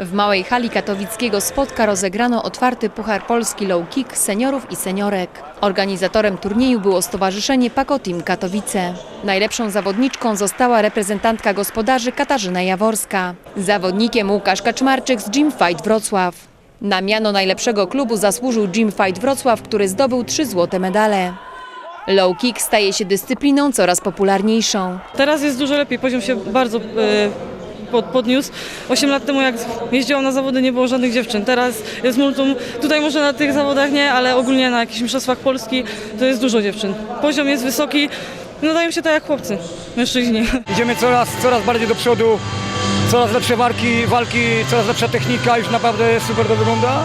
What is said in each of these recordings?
W małej hali katowickiego spotka rozegrano otwarty Puchar Polski Low Kick seniorów i seniorek. Organizatorem turnieju było Stowarzyszenie Paco Team Katowice. Najlepszą zawodniczką została reprezentantka gospodarzy Katarzyna Jaworska. Zawodnikiem Łukasz Kaczmarczyk z Gym Fight Wrocław. Na miano najlepszego klubu zasłużył Gym Fight Wrocław, który zdobył trzy złote medale. Low kick staje się dyscypliną coraz popularniejszą. Teraz jest dużo lepiej, poziom się bardzo e, pod, podniósł. 8 lat temu jak jeździłam na zawody nie było żadnych dziewczyn, teraz jest multum. Tutaj może na tych zawodach nie, ale ogólnie na jakichś mistrzostwach Polski to jest dużo dziewczyn. Poziom jest wysoki, no dają się tak jak chłopcy, mężczyźni. Idziemy coraz, coraz bardziej do przodu, coraz lepsze walki, walki, coraz lepsza technika, już naprawdę super to wygląda.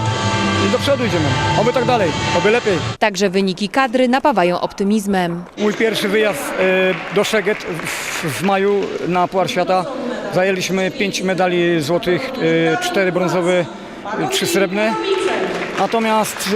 I do przodu idziemy. Oby tak dalej, oby lepiej. Także wyniki kadry napawają optymizmem. Mój pierwszy wyjazd e, do Szeged w, w maju na Puchar Świata. Zajęliśmy 5 medali złotych, 4 brązowe, 3 srebrne. Natomiast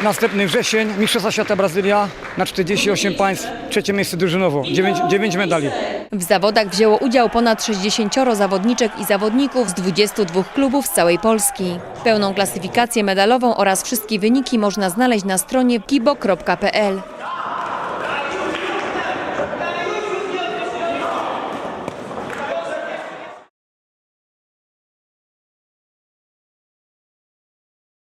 e, następny wrzesień, Mistrzostwa Świata Brazylia na 48 państw, trzecie miejsce drużynowo, 9, 9 medali. W zawodach wzięło udział ponad 60 zawodniczek i zawodników z 22 klubów z całej Polski. Pełną klasyfikację medalową oraz wszystkie wyniki można znaleźć na stronie kibo.pl.